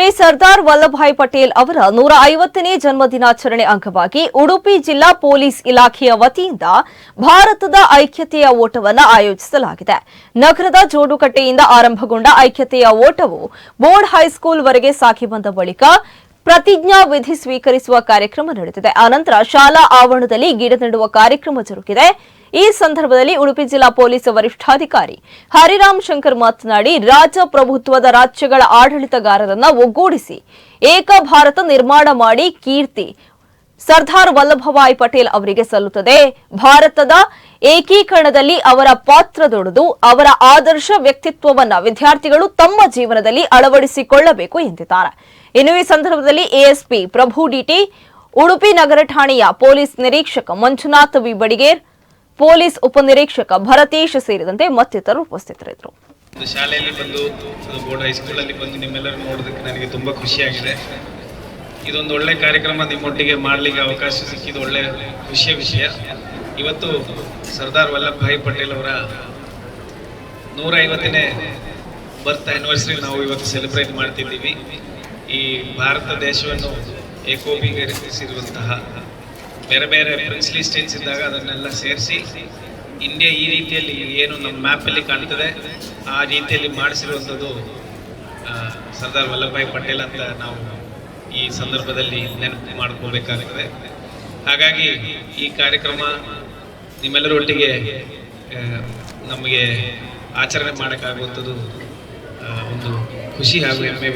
ಶ್ರೀ ಸರ್ದಾರ್ ವಲ್ಲಭಾಯ್ ಪಟೇಲ್ ಅವರ ನೂರ ಐವತ್ತನೇ ಜನ್ಮದಿನಾಚರಣೆ ಅಂಗವಾಗಿ ಉಡುಪಿ ಜಿಲ್ಲಾ ಪೊಲೀಸ್ ಇಲಾಖೆಯ ವತಿಯಿಂದ ಭಾರತದ ಐಕ್ಯತೆಯ ಓಟವನ್ನು ಆಯೋಜಿಸಲಾಗಿದೆ. ನಗರದ ಜೋಡುಕಟ್ಟೆಯಿಂದ ಆರಂಭಗೊಂಡ ಐಕ್ಯತೆಯ ಓಟವು ಬೋರ್ಡ್ ಹೈಸ್ಕೂಲ್ವರೆಗೆ ಸಾಗಿ ಬಂದ ಬಳಿಕ ಪ್ರತಿಜ್ಞಾ ವಿಧಿ ಸ್ವೀಕರಿಸುವ ಕಾರ್ಯಕ್ರಮ ನಡೆದಿದೆ. ಆನಂತರ ಶಾಲಾ ಆವರಣದಲ್ಲಿ ಗಿಡ ನೆಡುವ ಕಾರ್ಯಕ್ರಮ ಜರುಗಿದೆ. ಈ ಸಂದರ್ಭದಲ್ಲಿ ಉಡುಪಿ ಜಿಲ್ಲಾ ಪೊಲೀಸ್ ವರಿಷ್ಠಾಧಿಕಾರಿ ಹರಿರಾಮ್ ಶಂಕರ್ ಮಾತನಾಡಿ ರಾಜಪ್ರಭುತ್ವದ ರಾಜ್ಯಗಳ ಆಡಳಿತಗಾರರನ್ನ ಒಗ್ಗೂಡಿಸಿ ಏಕ ಭಾರತ ನಿರ್ಮಾಣ ಮಾಡಿ ಕೀರ್ತಿ ಸರ್ದಾರ್ ವಲ್ಲಭಭಾಯ್ ಪಟೇಲ್ ಅವರಿಗೆ ಸಲ್ಲುತ್ತದೆ. ಭಾರತದ ಏಕೀಕರಣದಲ್ಲಿ ಅವರ ಪಾತ್ರ ದೊಡ್ಡದು, ಅವರ ಆದರ್ಶ ವ್ಯಕ್ತಿತ್ವವನ್ನ ವಿದ್ಯಾರ್ಥಿಗಳು ತಮ್ಮ ಜೀವನದಲ್ಲಿ ಅಳವಡಿಸಿಕೊಳ್ಳಬೇಕು ಎಂದಿದ್ದಾರೆ. ಇನ್ನು ಈ ಸಂದರ್ಭದಲ್ಲಿ ASP Prabhu D T Udupi ನಗರ ಠಾಣೆಯ ಪೊಲೀಸ್ ನಿರೀಕ್ಷಕ ಮಂಜುನಾಥ್ ವಿ ಬಡಿಗೇರ್ ಪೊಲೀಸ್ ಉಪನಿರೀಕ್ಷಕ ಭರತೀಶ್ ಸೇರಿದಂತೆ ಮತ್ತಿತರರು ಉಪಸ್ಥಿತರಿದ್ದರು. ಶಾಲೆಯಲ್ಲಿ ಬಂದು ಬೋರ್ಡ್ ಹೈಸ್ಕೂಲಲ್ಲಿ ಬಂದು ನಿಮ್ಮೆಲ್ಲರೂ ನೋಡೋದಕ್ಕೆ ನನಗೆ ತುಂಬ ಖುಷಿಯಾಗಿದೆ. ಇದೊಂದು ಒಳ್ಳೆ ಕಾರ್ಯಕ್ರಮ ನಿಮ್ಮೊಟ್ಟಿಗೆ ಮಾಡಲಿಕ್ಕೆ ಅವಕಾಶ ಸಿಕ್ಕಿದ ಒಳ್ಳೆ ಖುಷಿಯ ವಿಷಯ. ಇವತ್ತು ಸರ್ದಾರ್ ವಲ್ಲಭಭಾಯಿ ಪಟೇಲ್ ಅವರ ನೂರ ಐವತ್ತನೇ ಬರ್ತ್ ಆ್ಯನಿವರ್ಸರಿ ನಾವು ಇವತ್ತು ಸೆಲೆಬ್ರೇಟ್ ಮಾಡ್ತಿದ್ದೀವಿ. ಈ ಭಾರತ ದೇಶವನ್ನು ಏಕೋಪೀಕರಿಸಿರುವಂತಹ ಬೇರೆ ಬೇರೆ ಪ್ರಿನ್ಸ್ಲಿ ಸ್ಟೇಟ್ಸ್ ಇದ್ದಾಗ ಅದನ್ನೆಲ್ಲ ಸೇರಿಸಿ ಇಂಡಿಯಾ ಈ ರೀತಿಯಲ್ಲಿ ಏನು ನಮ್ಮ ಮ್ಯಾಪಲ್ಲಿ ಕಾಣ್ತದೆ, ಆ ರೀತಿಯಲ್ಲಿ ಮಾಡಿಸಿರುವಂಥದ್ದು ಸರ್ದಾರ್ ವಲ್ಲಭಭಾಯಿ ಪಟೇಲ್ ಅಂತ ನಾವು ಈ ಸಂದರ್ಭದಲ್ಲಿ ನೆನಪು ಮಾಡ್ಕೋಬೇಕಾಗ್ತದೆ. ಹಾಗಾಗಿ ಈ ಕಾರ್ಯಕ್ರಮ ನಿಮ್ಮೆಲ್ಲರೊಟ್ಟಿಗೆ ನಮಗೆ ಆಚರಣೆ ಮಾಡೋಕ್ಕಾಗುವಂಥದ್ದು ಒಂದು ಖುಷಿ ಹಾಗೂ ಹೆಮ್ಮೆ